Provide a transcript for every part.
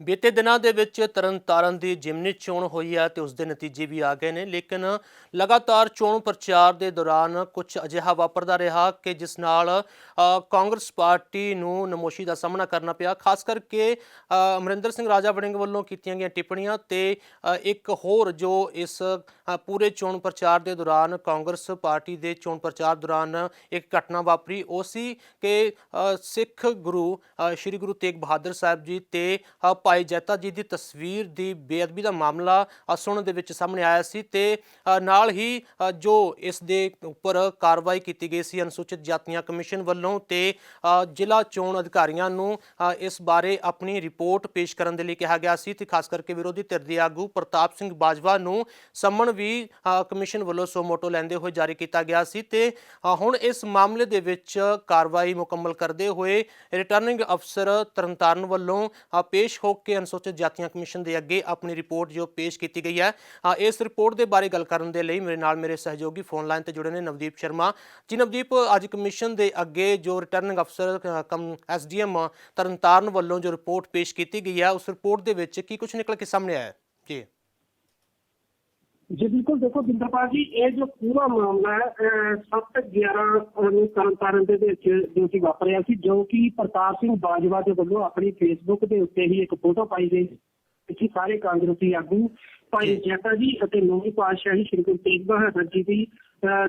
ਬੀਤੇ ਦਿਨਾਂ ਦੇ ਵਿੱਚ ਤਰਨਤਾਰਨ ਦੀ ਜਿਮਨੀ ਚੋਣ ਹੋਈ ਹੈ ਤੇ ਉਸ ਦੇ ਨਤੀਜੇ ਵੀ ਆ ਗਏ ਨੇ, ਲੇਕਿਨ ਲਗਾਤਾਰ ਚੋਣ ਪ੍ਰਚਾਰ ਦੇ ਦੌਰਾਨ ਕੁਝ ਅਜਿਹਾ ਵਾਪਰਦਾ ਰਿਹਾ ਕਿ ਜਿਸ ਨਾਲ ਕਾਂਗਰਸ ਪਾਰਟੀ ਨੂੰ ਨਮੋਸ਼ੀ ਦਾ ਸਾਹਮਣਾ ਕਰਨਾ ਪਿਆ, ਖਾਸ ਕਰਕੇ ਅਮਰਿੰਦਰ ਸਿੰਘ ਰਾਜਾ ਵੜਿੰਗ ਵੱਲੋਂ ਕੀਤੀਆਂ ਗਈਆਂ ਟਿੱਪਣੀਆਂ ਤੇ ਇੱਕ ਹੋਰ ਜੋ ਇਸ ਪੂਰੇ ਚੋਣ ਪ੍ਰਚਾਰ ਦੇ ਦੌਰਾਨ ਕਾਂਗਰਸ ਪਾਰਟੀ ਦੇ ਚੋਣ ਪ੍ਰਚਾਰ ਦੌਰਾਨ ਇੱਕ ਘਟਨਾ ਵਾਪਰੀ, ਉਹ ਸੀ ਕਿ ਸਿੱਖ ਗੁਰੂ ਸ੍ਰੀ ਗੁਰੂ ਤੇਗ ਬਹਾਦਰ ਸਾਹਿਬ ਜੀ ਤੇ ਭਾਈ ਜੈਤਾ ਜੀ ਦੀ ਤਸਵੀਰ ਦੀ ਬੇਅਦਬੀ ਦਾ ਮਾਮਲਾ ਅ, ਸੁਣਨ ਦੇ ਵਿੱਚ ਸਾਹਮਣੇ ਆਇਆ ਸੀ ਤੇ ਨਾਲ ਹੀ ਜੋ ਇਸ ਦੇ ਉੱਪਰ ਕਾਰਵਾਈ ਕੀਤੀ ਗਈ ਸੀ ਅਨੁਸੂਚਿਤ ਜਾਤੀਆਂ ਕਮਿਸ਼ਨ ਵੱਲੋਂ ਤੇ ਜ਼ਿਲ੍ਹਾ ਚੋਣ ਅਧਿਕਾਰੀਆਂ ਨੂੰ ਇਸ ਬਾਰੇ ਆਪਣੀ ਰਿਪੋਰਟ ਪੇਸ਼ ਕਰਨ ਦੇ ਲਈ ਕਿਹਾ ਗਿਆ ਸੀ ਤੇ ਖਾਸ ਕਰਕੇ ਵਿਰੋਧੀ ਧਿਰ ਦੇ ਆਗੂ ਪ੍ਰਤਾਪ ਸਿੰਘ ਬਾਜਵਾ ਨੂੰ ਸੰਮਣ ਵੀ ਕਮਿਸ਼ਨ ਵੱਲੋਂ ਸੋ ਮੋਟੋ ਲੈਂਦੇ ਹੋਏ ਜਾਰੀ ਕੀਤਾ ਗਿਆ ਸੀ ਤੇ ਹੁਣ ਇਸ ਮਾਮਲੇ ਦੇ ਵਿੱਚ ਕਾਰਵਾਈ ਮੁਕੰਮਲ ਕਰਦੇ ਹੋਏ ਰਿਟਰਨਿੰਗ ਅਫਸਰ ਤਰਨਤਾਰਨ ਵੱਲੋਂ ਪੇਸ਼ ਹੋ ਕੇ ਅਨੁਸੂਚਿਤ ਜਾਤੀਆਂ ਕਮਿਸ਼ਨ ਦੇ ਅੱਗੇ ਆਪਣੀ ਰਿਪੋਰਟ ਜੋ ਪੇਸ਼ ਕੀਤੀ ਗਈ ਹੈ। ਇਸ ਰਿਪੋਰਟ ਦੇ ਬਾਰੇ ਗੱਲ ਕਰਨ ਦੇ ਲਈ ਮੇਰੇ ਨਾਲ ਮੇਰੇ ਸਹਿਯੋਗੀ ਫੋਨ ਲਾਈਨ ਤੇ ਜੁੜੇ ਨੇ ਨਵਦੀਪ ਸ਼ਰਮਾ। ਜੀ ਨਵਦੀਪ ਅੱਜ ਕਮਿਸ਼ਨ ਦੇ ਅੱਗੇ ਜੋ ਰਿਟਰਨਿੰਗ ਅਫਸਰ ਅ, ਕਮ ਐਸਡੀਐਮ ਤਰਨਤਾਰਨ ਵੱਲੋਂ ਜੋ ਰਿਪੋਰਟ ਪੇਸ਼ ਕੀਤੀ ਗਈ ਹੈ ਉਸ ਰਿਪੋਰਟ ਦੇ ਵਿੱਚ ਕੀ ਕੁਝ ਨਿਕਲ ਕੇ ਸਾਹਮਣੇ ਆਇਆ ਜੀ। ਜੀ ਬਿਲਕੁਲ ਦੇਖੋ ਬਿੰਦਰਪਾਲ ਜੀ ਇਹ ਜੋ ਪੂਰਾ ਮਾਮਲਾ ਹੈ 7 11 ਨੂੰ ਤਰਨਤਾਰਨ ਦੇ ਵਿੱਚ ਜੋ ਕਿ ਵਾਪਰਿਆ ਸੀ ਜੋ ਕਿ ਪ੍ਰਤਾਪ ਸਿੰਘ ਬਾਜਵਾ ਦੇ ਵੱਲੋਂ ਆਪਣੀ ਫੇਸਬੁੱਕ ਦੇ ਉੱਤੇ ਹੀ ਇੱਕ ਫੋਟੋ ਪਾਈ ਗਈ ਕਿ ਸਾਰੇ ਕਾਂਗਰਸੀ ਆਗੂ ਭਾਈ ਜੈਤਾ ਜੀ ਅਤੇ ਨੌਵੀਂ ਪਾਤਸ਼ਾਹੀ ਸ਼੍ਰੀ ਗੁਰੂ ਤੇਗ ਬਹਾਦਰ ਜੀ ਦੀ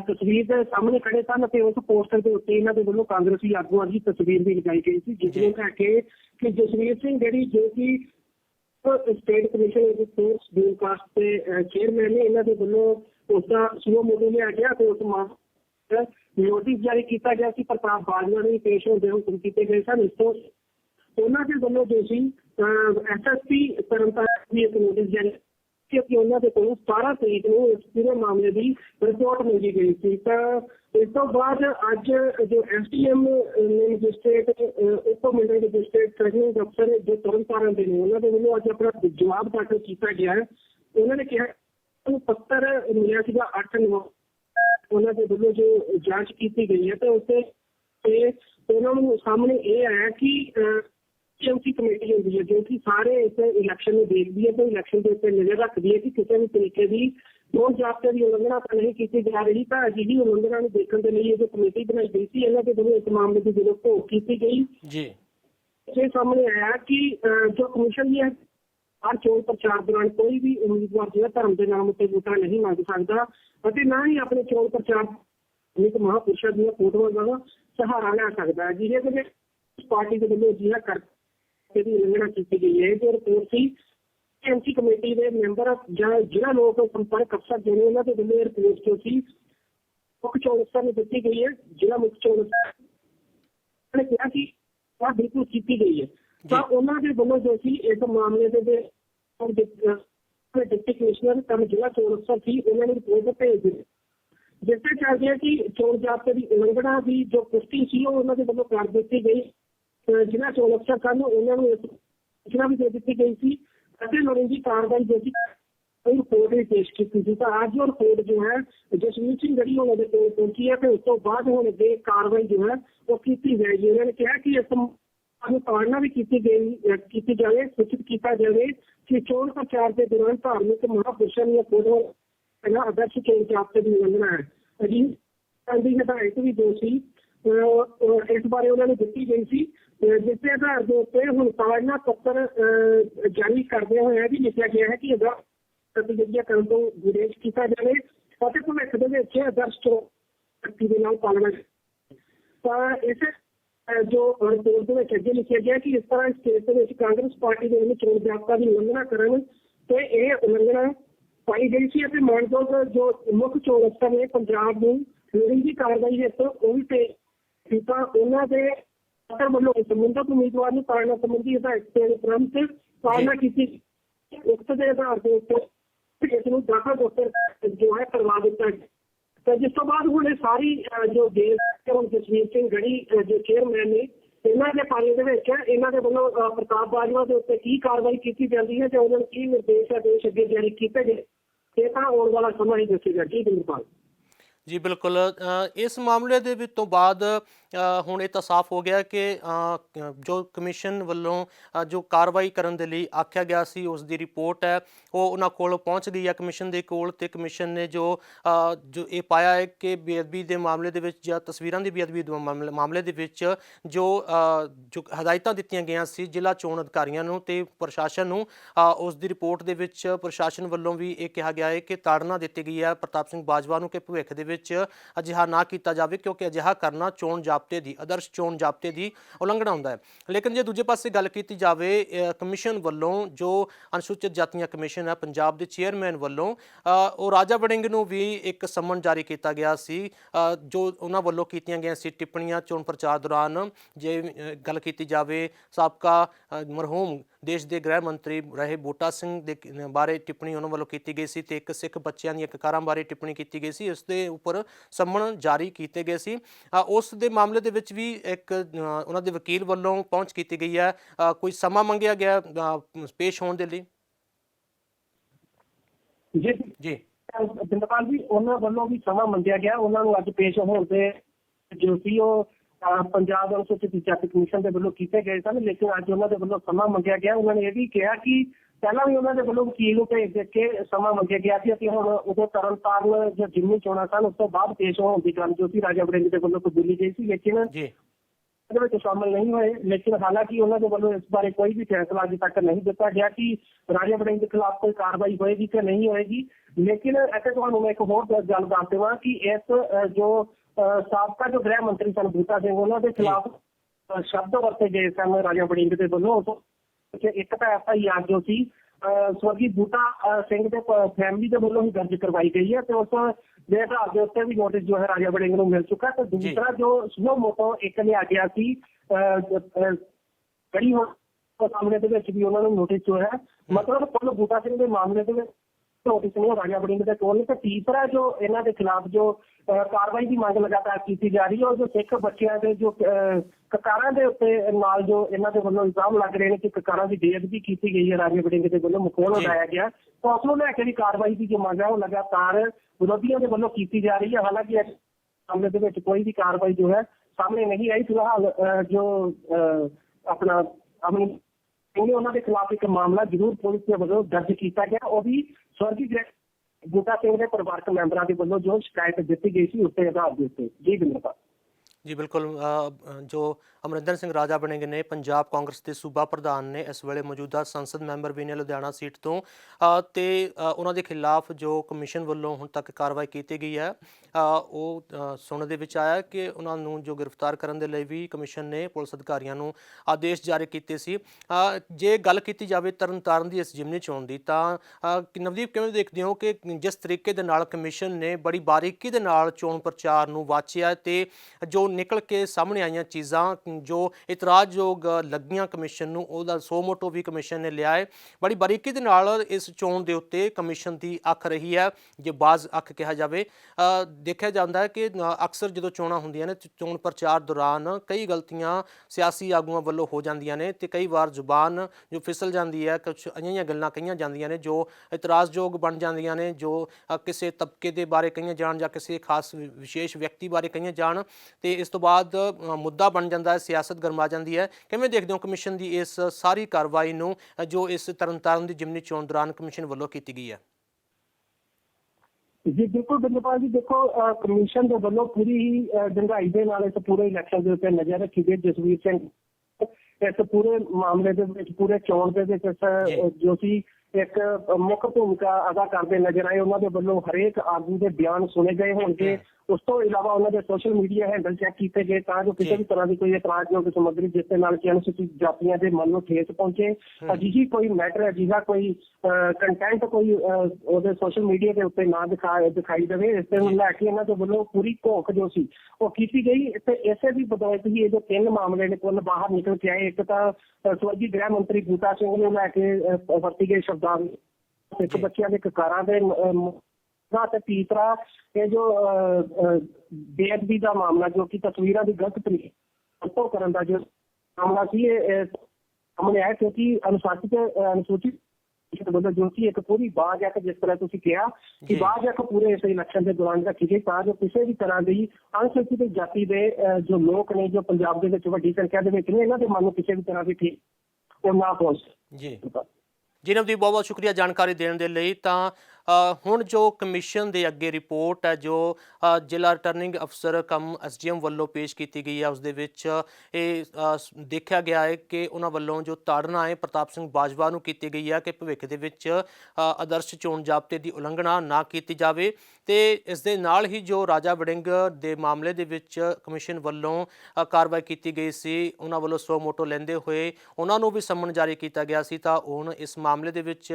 ਤਸਵੀਰ ਦੇ ਸਾਹਮਣੇ ਖੜੇ ਸਨ ਅਤੇ ਉਸ ਪੋਸਟਰ ਦੇ ਉੱਤੇ ਇਹਨਾਂ ਦੇ ਵੱਲੋਂ ਕਾਂਗਰਸੀ ਆਗੂਆਂ ਦੀ ਤਸਵੀਰ ਵੀ ਲਗਾਈ ਗਈ ਸੀ ਜਿਸ ਨੂੰ ਲੈ ਕੇ ਕਿ ਜਸਵੀਰ ਸਿੰਘ ਜਿਹੜੀ ਜੋ ਕਿ state commission of sports bill ਦੇ ਚੇਅਰਮੈਨ ਨੇ ਇਹਨਾਂ ਦੇ ਵੱਲੋਂ ਉਸ ਦਾ ਸੁਓ ਮੋਟੋ ਲਿਆ ਗਿਆ ਤੇ ਉਸ ਮਾਮਲੇ ਨੋਟਿਸ ਜਾਰੀ ਕੀਤਾ ਗਿਆ ਸੀ ਪ੍ਰਤਾਪ ਬਾਜਵਾ ਨੂੰ ਵੀ ਪੇਸ਼ ਹੋਣ ਦੇ ਹੁਕਮ ਕੀਤੇ ਗਏ ਸਨ। ਇਸ ਤੋਂ ਉਹਨਾਂ ਦੇ ਵੱਲੋਂ ਜੋ ਸੀ ਐਸਐਸਪੀ ਤਰਨਤਾਰਨ ਦੀ ਇੱਕ ਨੋਟਿਸ ਜਾਰੀ ਕਿ ਕਿ ਉਹਨਾਂ ਦੇ ਕੋਲ 17 ਤਰੀਕ ਨੂੰ ਇਸ ਪੂਰੇ ਮਾਮਲੇ ਦੀ ਰਿਪੋਰਟ ਮਿਲੀ ਗਈ ਸੀ। ਤਾਂ ਇਸ ਤੋਂ ਬਾਅਦ ਅੱਜ ਜੋ ਐਸਡੀਐਮ ਨੇ ਮੈਜਿਸਟ੍ਰੇਟ ਉਪ ਮੰਡਲ ਦੇ ਮੈਜਿਸਟ੍ਰੇਟ ਟ੍ਰੇਨਿੰਗ ਅਫਸਰ ਜੋ ਤਰਨਤਾਰਨ ਦੇ ਨੇ, ਉਹਨਾਂ ਦੇ ਵੱਲੋਂ ਅੱਜ ਆਪਣਾ ਜਵਾਬ ਦਾਖਲ ਕੀਤਾ ਗਿਆ ਹੈ। ਉਹਨਾਂ ਨੇ ਕਿਹਾ ਕਿ ਪੱਤਰ ਮਿਲਿਆ ਸੀਗਾ 8 ਨਵੰਬਰ ਉਹਨਾਂ ਦੇ ਵੱਲੋਂ ਜੋ ਜਾਂਚ ਕੀਤੀ ਗਈ ਹੈ। ਤਾਂ ਉੱਤੇ ਤੇ ਉਹਨਾਂ ਨੂੰ ਸਾਹਮਣੇ ਇਹ ਆਇਆ ਕਿ ਐਮਸੀ ਕਮੇਟੀ ਹੁੰਦੀ ਹੈ ਜੋ ਕਿ ਸਾਰੇ ਇਸ ਇਲੈਕਸ਼ਨ ਨੂੰ ਦੇਖਦੀ ਹੈ ਤੇ ਇਲੈਕਸ਼ਨ ਦੇ ਉੱਤੇ ਨਜ਼ਰ ਰੱਖਦੀ ਹੈ ਕਿ ਕਿਸੇ ਵੀ ਤਰੀਕੇ ਦੀ ਚੋਣ ਜ਼ਾਬਤੇ ਦੀ ਉਲੰਘਣਾ ਤਾਂ ਨਹੀਂ ਕੀਤੀ ਜਾ ਰਹੀ ਤਾਂ ਅਜਿਹੀ ਉਲੰਘਣਾ ਨੂੰ ਦੇਖਣ ਦੇ ਲਈ ਇਹ ਜੋ ਕਮੇਟੀ ਬਣਾਈ ਗਈ ਸੀ ਇਹਨਾਂ ਦੇ ਵੱਲੋਂ ਇਸ ਮਾਮਲੇ ਦੀ ਜਦੋਂ ਭੋਗ ਕੀਤੀ ਗਈ। ਜੀ। ਇਹ ਸਾਹਮਣੇ ਆਇਆ ਕਿ ਜੋ ਕਮਿਸ਼ਨ ਦੀ ਹੈ ਹਰ ਚੋਣ ਪ੍ਰਚਾਰ ਦੌਰਾਨ ਕੋਈ ਵੀ ਉਮੀਦਵਾਰ ਜਿਹੜਾ ਧਰਮ ਦੇ ਨਾਮ ਉੱਤੇ ਵੋਟਾਂ ਨਹੀਂ ਮੰਗ ਸਕਦਾ ਅਤੇ ਨਾ ਹੀ ਆਪਣੇ ਚੋਣ ਪ੍ਰਚਾਰ ਇੱਕ ਮਹਾਪੁਰਸ਼ਾਂ ਦੀਆਂ ਫੋਟੋਆਂ ਦਾ ਸਹਾਰਾ ਲੈ ਸਕਦਾ। ਹੈ ਜਿਹਦੇ ਦੇ ਵਿੱਚ ਪਾਰਟੀ ਦੇ ਵੱਲੋਂ ਅਜਿਹਾ ਕਰ ਕੇ ਦੀ ਉਲੰਘਣਾ ਕੀਤੀ ਗਈ ਹੈ। ਜੋ ਰਿਪੋਰਟ ਸੀ ਐਮਸੀ ਕਮੇਟੀ ਦੇ ਮੈਂਬਰ ਜਾਂ ਜਿਹੜਾ ਲੋਕ ਸੰਪਰਕ ਅਫਸਰ ਜਿਹੜੇ ਉਹਨਾਂ ਦੇ ਵੱਲੋਂ ਰਿਪੋਰਟ ਜੋ ਸੀ ਮੁੱਖ ਚੋਣ ਅਫਸਰ ਨੂੰ ਦਿੱਤੀ ਗਈ ਹੈ। ਜਿਹੜਾ ਮੁੱਖ ਚੋਣ ਅਫਸਰ ਨੇ ਕਿਹਾ ਕਿ ਆਹ ਬਿਲਕੁਲ ਕੀਤੀ ਗਈ ਹੈ। ਤਾਂ ਉਹਨਾਂ ਦੇ ਵੱਲੋਂ ਜੋ ਸੀ ਇਸ ਮਾਮਲੇ ਦੇ ਡਿਪਟੀ ਕਮਿਸ਼ਨਰ ਕੰਮ ਜ਼ਿਲ੍ਹਾ ਚੋਣ ਅਫਸਰ ਸੀ ਉਹਨਾਂ ਨੇ ਰਿਪੋਰਟ ਭੇਜ ਦਿੱਤੀ। ਜਿਸ ਤੇ ਆ ਕਿ ਚੋਣ ਜ਼ਾਬਤੇ ਦੀ ਉਲੰਘਣਾ ਦੀ ਜੋ ਪੁਸ਼ਟੀ ਸੀ ਉਹ ਉਹਨਾਂ ਦੇ ਵੱਲੋਂ ਕਰ ਦਿੱਤੀ ਗਈ। ਜ਼ਿਲ੍ਹਾ ਚੋਣ ਅਫਸਰ ਸਨ, ਉਹਨਾਂ ਨੂੰ ਸੂਚਨਾ ਵੀ ਦੇ ਦਿੱਤੀ ਗਈ ਸੀ ਅਤੇ ਲੋੜੀਂਦੀ ਕਾਰਵਾਈ ਜੋ ਸੀ ਰਿਪੋਰਟ ਵੀ ਪੇਸ਼ ਕੀਤੀ ਸੀ। ਤਾਂ ਅੱਜ ਉਹ ਰਿਪੋਰਟ ਜੋ ਹੈ, ਜਸਵੀਰ ਸਿੰਘ ਜਿਹੜੀ ਉਹਨਾਂ ਦੇ ਕੋਲ ਪਹੁੰਚੀ ਹੈ ਤੇ ਉਸ ਤੋਂ ਬਾਅਦ ਹੁਣ ਅੱਗੇ ਕਾਰਵਾਈ ਜੋ ਹੈ, ਉਹ ਕੀਤੀ ਜਾਏਗੀ। ਉਹਨਾਂ ਨੇ ਕਿਹਾ ਕਿ ਇਸ ਨੂੰ ਪਾਲਣਾ ਵੀ ਕੀਤੀ ਗਈ ਕੀਤੀ ਜਾਵੇ, ਸੂਚਿਤ ਕੀਤਾ ਜਾਵੇ ਕਿ ਚੋਣ ਪ੍ਰਚਾਰ ਦੇ ਦੌਰਾਨ ਧਾਰਮਿਕ ਮਹਾਂਪੁਰਸ਼ਾਂ ਦੀਆਂ ਫੋਟੋ ਪਹਿਲਾਂ ਆਦਰਸ਼ ਚੋਣ ਜ਼ਾਬਤੇ ਦੀ ਉਲੰਘਣਾ ਹੈ। ਅਜੀ ਦੀ ਹਦਾਇਤ ਵੀ ਦੋ ਸੀ ਇਸ ਬਾਰੇ ਉਹਨਾਂ ਨੂੰ ਦਿੱਤੀ ਗਈ ਸੀ। ਜਿਸ ਦੇ ਆਧਾਰ ਦੇ ਉੱਤੇ ਹੁਣ ਪਾਲਣਾ ਪੱਤਰ ਜਾਰੀ ਕਰਦੇ ਹੋਏ ਇਹ ਵੀ ਲਿਖਿਆ ਗਿਆ ਹੈ ਕਿ ਇਹਦਾ ਪ੍ਰਤੀਨਿਧੀਆ ਕਰਨ ਤੋਂ ਗੁਰੇਜ਼ ਕੀਤਾ ਜਾਵੇ ਅਤੇ ਭਵਿੱਖ ਦੇ ਵਿੱਚ ਆਦਰਸ਼ ਸ਼ਕਤੀ ਦੇ ਨਾਲ ਪਾਲਣਾ ਤਾਂ ਇਸ ਜੋ ਰਿਪੋਰਟ ਦੇ ਵਿੱਚ ਅੱਗੇ ਲਿਖਿਆ ਗਿਆ ਕਿ ਇਸ ਤਰ੍ਹਾਂ ਸਟੇਟ ਦੇ ਵਿੱਚ ਕਾਂਗਰਸ ਪਾਰਟੀ ਦੇ ਵੱਲੋਂ ਚੋਣ ਜ਼ਾਬਤਾ ਦੀ ਉਲੰਘਣਾ ਕਰਨ ਤੇ ਇਹ ਉਲੰਘਣਾ ਪਾਈ ਗਈ ਸੀ ਅਤੇ ਮਾਨਯੋਗ ਜੋ ਮੁੱਖ ਚੋਣ ਅਫਸਰ ਨੇ ਪੰਜਾਬ ਨੂੰ ਲੋੜੀਂਦੀ ਕਾਰਵਾਈ ਹਿੱਤ ਉਹ ਵੀ ਤੇ ਕੀਤਾ। ਉਹਨਾਂ ਦੇ ਅਫਸਰ ਵੱਲੋਂ ਸੰਬੰਧਿਤ ਉਮੀਦਵਾਰ ਨੂੰ ਪਾਲਣਾ ਸੰਬੰਧੀ ਹਦਾਇਤ ਦੇ ਉਪਰੰਤ ਪਾਲਣਾ ਕੀਤੀ ਉਕਤ ਦੇ ਆਧਾਰ ਦੇ ਉੱਤੇ ਇਸ ਨੂੰ ਦਾਖਲ ਦਫ਼ਤਰ ਜੋ ਹੈ ਕਰਵਾ ਦਿੱਤਾ ਤਾਂ ਜਿਸ ਤੋਂ ਬਾਅਦ ਹੁਣ ਇਹ ਸਾਰੀ ਜੋ ਦੇਸ਼ ਹੁਣ ਜਸਵੀਰ ਸਿੰਘ ਗੜੀ ਜੋ ਚੇਅਰਮੈਨ ਨੇ ਇਹਨਾਂ ਦੇ ਪਾਣੀ ਦੇ ਵਿੱਚ ਇਹਨਾਂ ਦੇ ਵੱਲੋਂ ਪ੍ਰਤਾਪ ਬਾਜਵਾ ਦੇ ਉੱਤੇ ਕੀ ਕਾਰਵਾਈ ਕੀਤੀ ਜਾਂਦੀ ਹੈ ਤੇ ਉਹਨਾਂ ਨੂੰ ਕੀ ਨਿਰਦੇਸ਼ ਆਦੇਸ਼ ਅੱਗੇ ਜਾਰੀ ਕੀਤੇ ਗਏ ਇਹ ਤਾਂ ਆਉਣ ਵਾਲਾ ਸਮਾਂ ਹੀ ਦੱਸੇਗਾ ਜੀ ਬਿਲਕੁਲ ਜੀ, ਬਿਲਕੁਲ। ਇਸ ਮਾਮਲੇ ਦੇ ਵਿੱਚ ਤੋਂ ਬਾਅਦ ਹੁਣ ਇਹ ਤਾਂ ਸਾਫ਼ ਹੋ ਗਿਆ ਕਿ ਜੋ ਕਮਿਸ਼ਨ ਵੱਲੋਂ ਜੋ ਕਾਰਵਾਈ ਕਰਨ ਦੇ ਲਈ ਆਖਿਆ ਗਿਆ ਸੀ, ਉਸ ਦੀ ਰਿਪੋਰਟ ਹੈ, ਉਹ ਉਹਨਾਂ ਕੋਲ ਪਹੁੰਚ ਗਈ ਹੈ ਕਮਿਸ਼ਨ ਦੇ ਕੋਲ ਤੇ ਕਮਿਸ਼ਨ ਨੇ ਜੋ ਜੋ ਇਹ ਪਾਇਆ ਹੈ ਕਿ ਬੇਅਦਬੀ ਦੇ ਮਾਮਲੇ ਦੇ ਵਿੱਚ ਜਾਂ ਤਸਵੀਰਾਂ ਦੀ ਬੇਅਦਬੀ ਦੇ ਮਾਮਲੇ ਦੇ ਵਿੱਚ ਜੋ ਜੋ ਹਦਾਇਤਾਂ ਦਿੱਤੀਆਂ ਗਈਆਂ ਸੀ ਜ਼ਿਲ੍ਹਾ ਚੋਣ ਅਧਿਕਾਰੀਆਂ ਨੂੰ ਤੇ ਪ੍ਰਸ਼ਾਸਨ ਨੂੰ ਉਸ ਦੀ ਰਿਪੋਰਟ ਦੇ ਵਿੱਚ ਪ੍ਰਸ਼ਾਸਨ ਵੱਲੋਂ ਵੀ ਇਹ ਕਿਹਾ ਗਿਆ ਹੈ ਕਿ ਤਾੜਨਾ ਦਿੱਤੀ ਗਈ ਹੈ। ਪ੍ਰਤਾਪ ਸਿੰਘ ਬਾਜਵਾ ਨੂੰ ਕਿ ਭਵਿੱਖ ਦੇ ਵਿੱਚ ਵਿੱਚ ਅਜਿਹਾ ਨਾ ਕੀਤਾ ਜਾਵੇ ਕਿਉਂਕਿ ਅਜਿਹਾ ਕਰਨਾ ਚੋਣ ਜ਼ਾਬਤੇ ਦੀ, ਆਦਰਸ਼ ਚੋਣ ਜ਼ਾਬਤੇ ਦੀ ਉਲੰਘਣਾ ਹੁੰਦਾ ਹੈ। ਲੇਕਿਨ ਜੇ ਦੂਜੇ ਪਾਸੇ ਗੱਲ ਕੀਤੀ ਜਾਵੇ ਕਮਿਸ਼ਨ ਵੱਲੋਂ ਜੋ ਅਨੁਸੂਚਿਤ ਜਾਤੀਆਂ ਕਮਿਸ਼ਨ ਹੈ, ਪੰਜਾਬ ਦੇ ਚੇਅਰਮੈਨ ਵੱਲੋਂ ਉਹ ਰਾਜਾ ਵੜਿੰਗ ਨੂੰ ਵੀ ਇੱਕ ਸਮਨ ਜਾਰੀ ਕੀਤਾ ਗਿਆ ਸੀ। ਜੋ ਉਹਨਾਂ ਵੱਲੋਂ ਕੀਤੀਆਂ ਗਈਆਂ ਸੀ ਟਿੱਪਣੀਆਂ ਚੋਣ ਪ੍ਰਚਾਰ ਦੌਰਾਨ। ਜੇ ਗੱਲ ਕੀਤੀ ਜਾਵੇ, ਸਾਬਕਾ ਮਰਹੂਮ ਦੇਸ਼ ਦੇ ਗ੍ਰਹਿ ਮੰਤਰੀ ਰਹੇ ਬੂਟਾ ਸਿੰਘ ਦੇ ਬਾਰੇ ਟਿੱਪਣੀ ਉਹਨਾਂ ਵੱਲੋਂ ਕੀਤੀ ਗਈ ਸੀ ਤੇ ਇੱਕ ਸਿੱਖ ਬੱਚਿਆਂ ਦੀਆਂ ਕਕਾਰਾਂ ਬਾਰੇ ਟਿੱਪਣੀ ਕੀਤੀ ਗਈ ਸੀ ਇਸ ਦੇ ਉੱਪਰ ਸੰਮਣ ਜਾਰੀ ਕੀਤੇ ਗਏ ਸੀ। ਉਸ ਦੇ ਮਾਮਲੇ ਦੇ ਵਿੱਚ ਵੀ ਇੱਕ ਉਹਨਾਂ ਦੇ ਵਕੀਲ ਵੱਲੋਂ ਪਹੁੰਚ ਕੀਤੀ ਗਈ ਹੈ। ਕੋਈ ਸਮਾਂ ਮੰਗਿਆ ਗਿਆ ਪੇਸ਼ ਹੋਣ ਦੇ ਲਈ? ਜੀ। ਜੀ। ਬਿੰਦਪਾਲ ਜੀ ਉਹਨਾਂ ਵੱਲੋਂ ਵੀ ਸਮਾਂ ਮੰਗਿਆ ਗਿਆ ਉਹਨਾਂ ਨੂੰ ਅੱਜ ਪੇਸ਼ ਹੋਣ ਤੇ ਜੋ ਸੀ ਉਹ ਅਹ, ਪੰਜਾਬ ਅਨੁਸੂਚਿਤ ਜਾਤੀ ਕਮਿਸ਼ਨ ਦੇ ਵੱਲੋਂ ਕੀਤੇ ਗਏ ਸਨ ਲੇਕਿਨ ਅੱਜ ਉਹਨਾਂ ਦੇ ਵੱਲੋਂ ਸਮਾਂ ਮੰਗਿਆ ਗਿਆ। ਉਹਨਾਂ ਨੇ ਇਹ ਵੀ ਕਿਹਾ ਕਿ ਪਹਿਲਾਂ ਵੀ ਉਹਨਾਂ ਦੇ ਵੱਲੋਂ ਵਕੀਲ ਨੂੰ ਭੇਜ ਦੇ ਕੇ ਸਮਾਂ ਮੰਗਿਆ ਗਿਆ ਸੀ। ਅਤੇ ਹੁਣ ਉਦੋਂ ਤਰਨਤਾਰਨ ਜੋ ਜਿੰਨੀ ਚੋਣਾਂ ਸਨ ਉਸ ਤੋਂ ਬਾਅਦ ਪੇਸ਼ ਹੋਣ ਦੀ ਗੱਲ ਜੋ ਸੀ ਰਾਜਾ ਵੜਿੰਗ ਦੇ ਵੱਲੋਂ ਕਬੂਲੀ ਗਈ ਸੀ ਲੇਕਿਨ ਜੀ। ਇਹਦੇ ਵਿੱਚ ਸ਼ਾਮਲ ਨਹੀਂ ਹੋਏ। ਲੇਕਿਨ ਹਾਲਾਂਕਿ ਉਹਨਾਂ ਦੇ ਵੱਲੋਂ ਇਸ ਬਾਰੇ ਕੋਈ ਵੀ ਫੈਸਲਾ ਅਜੇ ਤੱਕ ਨਹੀਂ ਦਿੱਤਾ ਗਿਆ ਕਿ ਰਾਜਾ ਵੜਿੰਗ ਦੇ ਖਿਲਾਫ ਕੋਈ ਕਾਰਵਾਈ ਹੋਏਗੀ ਕਿ ਨਹੀਂ ਹੋਏਗੀ। ਲੇਕਿਨ ਇੱਥੇ ਤੁਹਾਨੂੰ ਮੈਂ ਇੱਕ ਹੋਰ ਗ- ਗੱਲ ਦੱਸ ਦੇਵਾਂ ਕਿ ਇਸ ਅ, ਜੋ ਅ, ਸਾਬਕਾ ਜੋ ਗ੍ਰਹਿ ਮੰਤਰੀ ਸਨ ਬੂਟਾ ਸਿੰਘ ਉਹਨਾਂ ਦੇ ਖਿਲਾਫ ਸ਼ਬਦ ਵਰਤੇ ਗਏ ਸਨ ਰਾਜਾ ਵੜਿੰਗ ਦੇ ਵੱਲੋਂ। ਉਸ ਵਿੱਚ ਇੱਕ ਤਾਂ ਐਫ ਆਈ ਆਰ ਜੋ ਸੀ ਸਵਰਗੀ ਬੂਟਾ ਸਿੰਘ ਦੇ ਫੈਮਿਲੀ ਦੇ ਵੱਲੋਂ ਹੀ ਦਰਜ ਕਰਵਾਈ ਗਈ ਹੈ ਤੇ ਉਸ ਦੇ ਆਧਾਰ ਦੇ ਉੱਤੇ ਵੀ ਨੋਟਿਸ ਜੋ ਹੈ ਰਾਜਾ ਵੜਿੰਗ ਨੂੰ ਮਿਲ ਚੁੱਕਾ ਤੇ। ਦੂਸਰਾ ਜੋ ਸੁਨੋ ਮੋਟੋ ਇੱਕ ਲਿਆ ਗਿਆ ਸੀ ਕੜੀ ਹੁਣ ਮਾਮਲੇ ਦੇ ਵਿੱਚ ਵੀ ਉਹਨਾਂ ਨੂੰ ਨੋਟਿਸ ਜੋ ਹੈ। ਮਤਲਬ ਕੁੱਲ ਬੂਟਾ ਸਿੰਘ ਦੇ ਮਾਮਲੇ ਦੇ ਵਿੱਚ ਵੜਿੰਗ ਦੇ ਕੋਲ ਨੇ ਤੇ ਤੀਸਰਾ ਜੋ ਇਹਨਾਂ ਦੇ ਖਿਲਾਫ ਜੋ ਅ, ਕਾਰਵਾਈ ਦੀ ਮੰਗ ਲਗਾਤਾਰ ਕੀਤੀ ਜਾ ਰਹੀ ਹੈ ਉਹ ਜੋ ਸਿੱਖ ਬੱਚਿਆਂ ਦੇ ਜੋ ਕਕਾਰਾਂ ਦੇ ਉੱਤੇ ਨਾਲ ਜੋ ਇਹਨਾਂ ਦੇ ਵੱਲੋਂ ਇਲਜ਼ਾਮ ਲੱਗ ਰਹੇ ਨੇ ਕਿ ਕਕਾਰਾਂ ਦੀ ਬੇਅਦਬੀ ਕੀਤੀ ਗਈ ਹੈ ਰਾਜਾ ਵੜਿੰਗ ਦੇ ਵੱਲੋਂ ਮਖੌਲ। ਉਡਾਇਆ ਗਿਆ। ਤਾਂ ਉਸ ਨੂੰ ਲੈ ਕੇ ਵੀ ਕਾਰਵਾਈ ਦੀ ਜੋ ਮੰਗ ਹੈ ਉਹ ਲਗਾਤਾਰ ਵਿਰੋਧੀਆਂ ਦੇ ਵੱਲੋਂ ਕੀਤੀ ਜਾ ਰਹੀ ਹੈ। ਹਾਲਾਂਕਿ ਇਸ ਮਾਮਲੇ ਦੇ ਵਿੱਚ ਕੋਈ ਵੀ ਕਾਰਵਾਈ ਜੋ ਹੈ ਸਾਹਮਣੇ ਨਹੀਂ ਆਈ। ਫਿਲਹਾਲ ਜੋ ਆਪਣਾ ਆਪਣੀ ਇਹਨੇ ਉਹਨਾਂ ਦੇ ਖਿਲਾਫ ਇੱਕ ਮਾਮਲਾ ਜ਼ਰੂਰ ਪੁਲਿਸ ਦੇ ਵੱਲੋਂ ਦਰਜ ਕੀਤਾ ਗਿਆ। ਉਹ ਵੀ ਸਵਰਗੀ ਗ੍ਰਹਿ ਬੂਟਾ ਸਿੰਘ ਦੇ ਪਰਿਵਾਰਕ ਮੈਂਬਰਾਂ ਦੇ ਵੱਲੋਂ ਜੋ ਸ਼ਿਕਾਇਤ ਦਿੱਤੀ ਗਈ ਸੀ ਉਸ ਦੇ ਆਧਾਰ ਦੇ ਉੱਤੇ। ਜੀ ਬਿੰਦਰਪਾਲ ਜੀ ਬਿਲਕੁਲ ਜੋ ਅਮਰਿੰਦਰ ਸਿੰਘ ਰਾਜਾ ਬਣੇ ਗਏ ਨੇ ਪੰਜਾਬ ਕਾਂਗਰਸ ਦੇ ਸੂਬਾ ਪ੍ਰਧਾਨ ਨੇ ਇਸ ਵੇਲੇ ਮੌਜੂਦਾ ਸੰਸਦ ਮੈਂਬਰ ਵੀ ਨੇ ਲੁਧਿਆਣਾ ਸੀਟ ਤੋਂ। ਅ, ਤੇ ਉਹਨਾਂ ਦੇ ਖਿਲਾਫ ਜੋ ਕਮਿਸ਼ਨ ਵੱਲੋਂ ਹੁਣ ਤੱਕ ਕਾਰਵਾਈ ਕੀਤੀ ਗਈ ਹੈ ਉਹ ਸੁਣਨ ਦੇ ਵਿੱਚ ਆਇਆ ਕਿ ਉਹਨਾਂ ਨੂੰ ਜੋ ਗ੍ਰਿਫਤਾਰ ਕਰਨ ਦੇ ਲਈ ਵੀ ਕਮਿਸ਼ਨ ਨੇ ਪੁਲਿਸ ਅਧਿਕਾਰੀਆਂ ਨੂੰ ਆਦੇਸ਼ ਜਾਰੀ ਕੀਤੇ ਸੀ। ਜੇ ਗੱਲ ਕੀਤੀ ਜਾਵੇ ਤਰਨਤਾਰਨ ਦੀ ਇਸ ਜਿਮਨੀ ਚੋਣ ਦੀ ਤਾਂ ਨਵਦੀਪ ਕਿਵੇਂ ਦੇਖਦੇ ਹੋ ਕਿ ਜਿਸ ਤਰੀਕੇ ਦੇ ਨਾਲ ਕਮਿਸ਼ਨ ਨੇ ਬੜੀ ਬਾਰੀਕੀ ਦੇ ਨਾਲ ਚੋਣ ਪ੍ਰਚਾਰ ਨੂੰ ਵਾਚਿਆ ਤੇ ਜੋ ਨਿਕਲ ਕੇ ਸਾਹਮਣੇ ਆਈਆਂ ਚੀਜ਼ਾਂ ਜੋ ਇਤਰਾਜ਼ਯੋਗ ਲੱਗੀਆਂ ਕਮਿਸ਼ਨ ਨੂੰ, ਉਹਦਾ ਸੋ ਮੋਟੋ ਵੀ ਕਮਿਸ਼ਨ ਨੇ ਲਿਆ ਹੈ। ਬੜੀ ਬਾਰੀਕੀ ਦੇ ਨਾਲ ਇਸ ਚੋਣ ਦੇ ਉੱਤੇ ਕਮਿਸ਼ਨ ਦੀ ਅੱਖ ਰਹੀ ਹੈ, ਜੇ ਬਾਜ਼ ਅੱਖ ਕਿਹਾ ਜਾਵੇ। ਦੇਖਿਆ ਜਾਂਦਾ ਹੈ ਕਿ ਅਕਸਰ ਜਦੋਂ ਚੋਣਾਂ ਹੁੰਦੀਆਂ ਨੇ ਚੋਣ ਪ੍ਰਚਾਰ ਦੌਰਾਨ ਕਈ ਗਲਤੀਆਂ ਸਿਆਸੀ ਆਗੂਆਂ ਵੱਲੋਂ ਹੋ ਜਾਂਦੀਆਂ ਨੇ ਤੇ ਕਈ ਵਾਰ ਜ਼ੁਬਾਨ ਜੋ ਫਿਸਲ ਜਾਂਦੀ ਹੈ ਕੁਝ ਅਜਿਹੀਆਂ ਗੱਲਾਂ ਕਹੀਆਂ ਜਾਂਦੀਆਂ ਨੇ ਜੋ ਇਤਰਾਜ਼ਯੋਗ ਬਣ ਜਾਂਦੀਆਂ ਨੇ, ਜੋ ਕਿਸੇ ਤਬਕੇ ਦੇ ਬਾਰੇ ਕਹੀਆਂ ਜਾਣ ਜਾਂ ਕਿਸੇ ਖਾਸ ਵਿਸ਼ੇਸ਼ ਵਿਅਕਤੀ ਬਾਰੇ ਕਹੀਆਂ ਜਾਣ ਤੇ ਇਸ ਤੋਂ ਬਾਅਦ ਮੁੱਦਾ ਬਣ ਜਾਂਦਾ ਹੈ ਸਿਆਸਤ ਗਰਮਾ ਜਾਂਦੀ ਹੈ। ਕਿਵੇਂ ਦੇਖਦੇ ਹੋ ਕਮਿਸ਼ਨ ਦੀ ਇਸ ਸਾਰੀ ਕਾਰਵਾਈ ਨੂੰ ਜੋ ਇਸ ਤਰਨਤਾਰਨ ਦੀ ਜਿਮਨੀ ਚੋਣ ਦੌਰਾਨ ਕਮਿਸ਼ਨ ਵੱਲੋਂ ਕੀਤੀ ਗਈ ਹੈ? ਜੀ ਬਿਲਕੁਲ ਬਿੰਦਰਪਾਲ ਜੀ ਦੇਖੋ ਕਮਿਸ਼ਨ ਦੇ ਵੱਲੋਂ ਪੂਰੀ ਹੀ ਅ, ਡੂੰਘਾਈ ਦੇ ਨਾਲ ਇਸ ਪੂਰੇ ਇਲੈਕਸ਼ਨ ਦੇ ਉੱਤੇ ਨਜ਼ਰ ਰੱਖੀ ਗਈ। ਜਸਵੀਰ ਸਿੰਘ ਇਸ ਪੂਰੇ ਮਾਮਲੇ ਦੇ ਵਿੱਚ ਪੂਰੇ ਚੋਣ ਦੇ ਵਿੱਚ ਜੀ। ਸੀ ਇੱਕ ਮੁੱਖ ਭੂਮਿਕਾ ਅਦਾ ਕਰਦੇ ਨਜ਼ਰ ਆਏ। ਉਹਨਾਂ ਦੇ ਵੱਲੋਂ ਹਰੇਕ ਆਗੂ ਦੇ ਬਿਆਨ ਸੁਣੇ ਗਏ ਹੋਣਗੇ। ਉਸ ਤੋਂ ਇਲਾਵਾ ਉਹਨਾਂ ਦੇ ਸੋਸ਼ਲ ਮੀਡੀਆ ਹੈਂਡਲ ਚੈੱਕ ਕੀਤੇ ਗਏ ਤਾਂ ਜੋ ਕਿਸੇ। ਵੀ ਤਰ੍ਹਾਂ ਦੀ ਕੋਈ ਇਤਰਾਜ਼ਯੋਗ ਸਮੱਗਰੀ ਜਿਸ ਦੇ ਨਾਲ ਕਿ ਅਨੁਸੂਚਿਤ ਜਾਤੀਆਂ ਦੇ ਮਨ ਨੂੰ ਠੇਸ ਪਹੁੰਚੇ ਅਜਿਹੀ ਕੋਈ ਮੈਟਰ ਅਜਿਹਾ ਕੋਈ ਕੰਟੈਂਟ ਕੋਈ ਉਹਦੇ ਸੋਸ਼ਲ ਮੀਡੀਆ ਦੇ ਉੱਤੇ ਨਾ ਦਿਖਾ ਦਿਖਾਈ ਦੇਵੇ ਇਸ ਤੇ। ਲੈ ਕੇ ਇਹਨਾਂ ਦੇ ਵੱਲੋਂ ਪੂਰੀ ਘੋਖ ਜੋ ਸੀ ਉਹ ਕੀਤੀ ਗਈ ਤੇ ਇਸੇ ਦੀ ਬਦੌਲਤ ਹੀ ਇਹ ਜੋ ਤਿੰਨ ਮਾਮਲੇ ਨੇ ਕੁੱਲ ਬਾਹਰ ਨਿਕਲ ਕੇ ਆਏ ਇੱਕ ਤਾਂ ਸਵਰਗੀ ਗ੍ਰਹਿ ਮੰਤਰੀ ਬੂਟਾ ਸਿੰਘ ਨੂੰ ਲੈ ਕੇ ਵਰਤੀ ਗਈ ਸਿੱਖ ਜੀ। ਬੱਚਿਆਂ ਦੇ ਕਕਾਰਾਂ ਦੇ ਦਾ ਤੇ ਤੀਸਰਾ ਇਹ ਜੋ ਬੇਅਦਬੀ ਦਾ ਮਾਮਲਾ ਜੋ ਕਿ ਤਸਵੀਰਾਂ ਦੀ ਗਲਤ ਤਰੀਕੇ ਵਰਤੋਂ ਕਰਨ ਦਾ ਜੋ ਮਾਮਲਾ ਸੀ ਇਹ ਸਾਹਮਣੇ ਆਇਆ ਕਿਉਂਕਿ ਅਨੁਸੂਚਿਤ ਕਮਿਸ਼ਨ ਵੱਲੋਂ ਜੋ ਕਿ ਇੱਕ ਪੂਰੀ ਬਾਜ਼ ਹੈ ਕਿ ਜਿਸ ਤਰ੍ਹਾਂ ਤੁਸੀਂ ਕਿਹਾ ਕਿ। ਬਾਜ਼ ਇੱਕ ਪੂਰੇ ਇਸ ਇਲੈਕਸ਼ਨ ਦੇ ਦੌਰਾਨ ਰੱਖੀ ਗਈ ਤਾਂ ਜੋ ਕਿਸੇ ਵੀ ਤਰ੍ਹਾਂ ਦੀ ਅਨੁਸੂਚਿਤ ਜਾਤੀ ਦੇ ਜੋ ਲੋਕ ਨੇ ਜੋ ਪੰਜਾਬ ਦੇ ਵਿੱਚ ਵੱਡੀ ਸੰਖਿਆ ਦੇ ਵਿੱਚ ਨੇ ਇਹਨਾਂ ਦੇ ਮਨ ਨੂੰ ਕਿਸੇ ਵੀ ਤਰ੍ਹਾਂ ਦੀ ਠੀਕ ਉਹ ਨਾ ਪਹੁੰਚ ਜੀ। ਜੀ ਨਵਦੀਪ ਬਹੁਤ ਬਹੁਤ ਸ਼ੁਕਰੀਆ ਜਾਣਕਾਰੀ ਦੇਣ ਦੇ ਲਈ। ਤਾਂ ਹੁਣ ਜੋ ਕਮਿਸ਼ਨ ਦੇ ਅੱਗੇ ਰਿਪੋਰਟ ਹੈ, ਜੋ ਜ਼ਿਲ੍ਹਾ ਰਿਟਰਨਿੰਗ ਅਫਸਰ ਕਮ ਐਸਡੀਐਮ ਵੱਲੋਂ ਪੇਸ਼ ਕੀਤੀ ਗਈ ਹੈ ਉਸ ਦੇ ਵਿੱਚ, ਇਹ ਦੇਖਿਆ ਗਿਆ ਹੈ ਕਿ ਉਹਨਾਂ ਵੱਲੋਂ ਜੋ ਤਾੜਨਾ ਹੈ, ਪ੍ਰਤਾਪ ਸਿੰਘ ਬਾਜਵਾ ਨੂੰ ਕੀਤੀ ਗਈ ਹੈ ਕਿ ਭਵਿੱਖ ਦੇ ਵਿੱਚ ਆਦਰਸ਼ ਚੋਣ ਜ਼ਾਬਤੇ ਦੀ ਉਲੰਘਣਾ ਨਾ ਕੀਤੀ ਜਾਵੇ। ਤੇ ਇਸ ਦੇ ਨਾਲ ਹੀ ਜੋ ਰਾਜਾ ਵੜਿੰਗ ਦੇ ਮਾਮਲੇ ਦੇ ਵਿੱਚ ਕਮਿਸ਼ਨ ਵੱਲੋਂ ਕਾਰਵਾਈ ਕੀਤੀ ਗਈ ਸੀ, ਉਹਨਾਂ ਵੱਲੋਂ ਸੋ ਮੋਟੋ ਲੈਂਦੇ ਹੋਏ ਉਹਨਾਂ ਨੂੰ ਵੀ ਸੰਮਨ ਜਾਰੀ ਕੀਤਾ ਗਿਆ ਸੀ, ਤਾਂ ਹੁਣ ਇਸ ਮਾਮਲੇ ਦੇ ਵਿੱਚ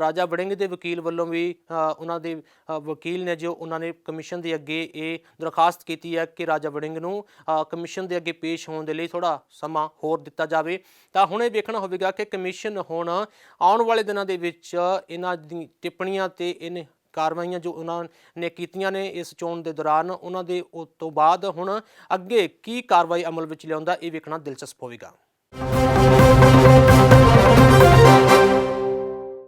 ਰਾਜਾ ਵੜਿੰਗ ਦੇ ਵਕੀਲ ਵੱਲੋਂ ਵੀ ਅ, ਉਹਨਾਂ ਦੇ ਵਕੀਲ ਨੇ ਜੋ ਉਹਨਾਂ ਨੇ ਕਮਿਸ਼ਨ ਦੇ ਅੱਗੇ ਇਹ ਦਰਖਾਸਤ ਕੀਤੀ ਹੈ ਕਿ ਰਾਜਾ ਵੜਿੰਗ ਨੂੰ ਕਮਿਸ਼ਨ ਦੇ ਅੱਗੇ ਪੇਸ਼ ਹੋਣ ਦੇ ਲਈ ਥੋੜਾ ਸਮਾਂ ਹੋਰ ਦਿੱਤਾ ਜਾਵੇ। ਤਾਂ ਹੁਣ ਇਹ ਵੇਖਣਾ ਹੋਵੇਗਾ ਕਿ ਕਮਿਸ਼ਨ ਹੁਣ ਆਉਣ ਵਾਲੇ ਦਿਨਾਂ ਦੇ ਵਿੱਚ ਇਹਨਾਂ ਦੀ ਟਿੱਪਣੀਆਂ ਤੇ ਇਹਨੇ ਕਾਰਵਾਈਆਂ ਜੋ ਉਹਨਾਂ ਨੇ ਕੀਤੀਆਂ ਨੇ ਇਸ ਚੋਣ ਦੇ ਦੌਰਾਨ ਉਹਨਾਂ ਦੇ ਉਸ ਤੋਂ ਬਾਅਦ ਹੁਣ ਅੱਗੇ ਕੀ ਕਾਰਵਾਈ ਅਮਲ ਵਿੱਚ ਲਿਆਉਂਦਾ ਇਹ ਵੇਖਣਾ ਦਿਲਚਸਪ ਹੋਵੇਗਾ।